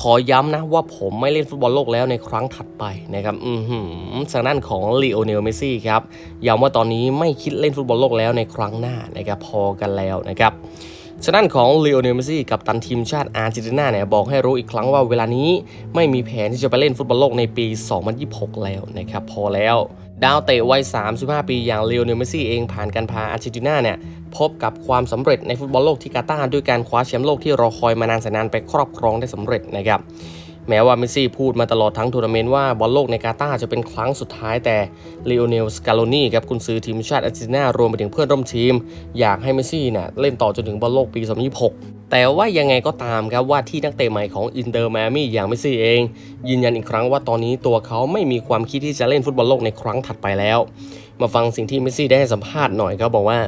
ขอย้ำนะว่าผมไม่เล่นฟุตบอลโลกแล้วในครั้งถัดไปนะครับอือหือทางด้านของลีโอเนลเมสซี่ครับย้ำว่าตอนนี้ไม่คิดเล่นฟุตบอลโลกแล้วในครั้งหน้านะครับพอกันแล้วนะครับ ฉะนั้นของเลโอเนลเมสซี่กับตันทีมชาติอาร์เจนตินาเนี่ยบอกให้รู้อีกครั้งว่าเวลานี้ไม่มีแผนที่จะไปเล่นฟุตบอลโลกในปี 2026 แล้วนะครับพอแล้วดาวเตะวัย 35 ปีอย่างเลโอเนลเมสซี่เองผ่านการพาอาร์เจนตินาเนี่ยพบกับความสำเร็จในฟุตบอลโลกที่กาตาร์ด้วยการคว้าแชมป์โลกที่รอคอยมานานแสนนานไปครอบครองได้สำเร็จนะครับ แม้ว่าเมสซี่พูดมาตลอดทั้งทัวร์นาเมนต์ว่าบอลโลกในกาตาร์จะเป็นครั้งสุดท้ายแต่เลโอเนลสกาโลนีครับกุนซือทีมชาติอาร์เจนตินารวมไปถึงเพื่อนร่วมทีม อยากให้เมสซี่เนี่ยเล่นต่อจนถึงบอลโลกปี 2026แต่ว่ายังไงก็ตามครับว่าที่นักเตะใหม่ของอินเตอร์แมมี่อย่างเมสซี่เอง ยืนยันอีกครั้งว่าตอนนี้ตัวเขาไม่มีความคิดที่จะเล่นฟุตบอลโลกในครั้งถัดไปแล้ว มาฟังสิ่งที่เมสซี่ได้ให้สัมภาษณ์หน่อยครับบอกว่า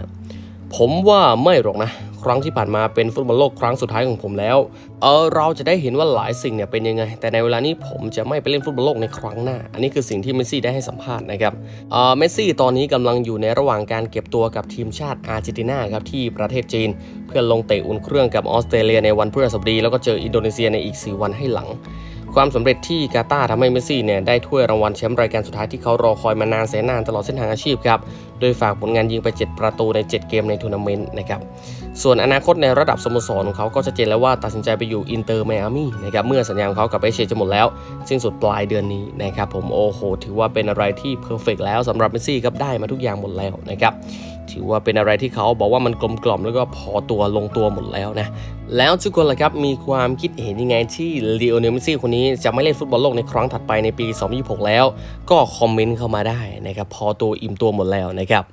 ผมว่าไม่หรอกนะ ครั้งที่ผ่านมาเป็นฟุตบอลโลกครั้งสุดท้ายของผมแล้ว เออเราจะได้เห็นว่าหลายสิ่งเนี่ยเป็นยังไง แต่ในเวลานี้ผมจะไม่ไปเล่นฟุตบอลโลกในครั้งหน้า อันนี้คือสิ่งที่เมสซี่ได้ให้สัมภาษณ์นะครับเออเมสซี่ตอนนี้กำลังอยู่ในระหว่างการเก็บตัวกับทีมชาติอาร์เจนตินาครับที่ประเทศจีน เพื่อลงเตะอุ่นเครื่องกับออสเตรเลียในวันพฤหัสบดีแล้วก็เจออินโดนีเซียในอีก 4 วันให้หลัง ความสำเร็จที่กาตาร์ทำให้เมสซี่เนี่ยได้ถ้วยรางวัลแชมป์รายการสุดท้ายที่เขารอคอยมานานแสนนานตลอดเส้นทางอาชีพครับ โดยฝากผลงานยิงไป 7 ประตูใน 7 เกมในทัวร์นาเมนต์นะครับส่วนอนาคตในระดับสโมสรของเขาก็จะเจนแล้วว่าตัดสินใจไปอยู่อินเตอร์ไมอามี่นะครับเมื่อสัญญาของเขากับเอเชียจะหมดแล้ว สิ้นสุดปลายเดือนนี้นะครับผมโอ้โห ถือว่าเป็นอะไรที่เพอร์เฟกแล้วสำหรับเมสซี่ครับได้มาทุกอย่างหมดแล้วนะครับถือว่าเป็นอะไรที่เขาบอกว่ามันกลมกล่อมแล้วก็พอตัวลงตัวหมดแล้วนะแล้วทุกคนล่ะครับมีความคิดเห็นยังไงที่ลีโอเนลเมสซี่คนนี้จะไม่เล่นฟุตบอลโลกในครั้งถัดไปในปี 2026 แล้ว ก็คอมเมนต์เข้ามาได้นะครับพอตัวอิ่มตัวหมดแล้วนะครับ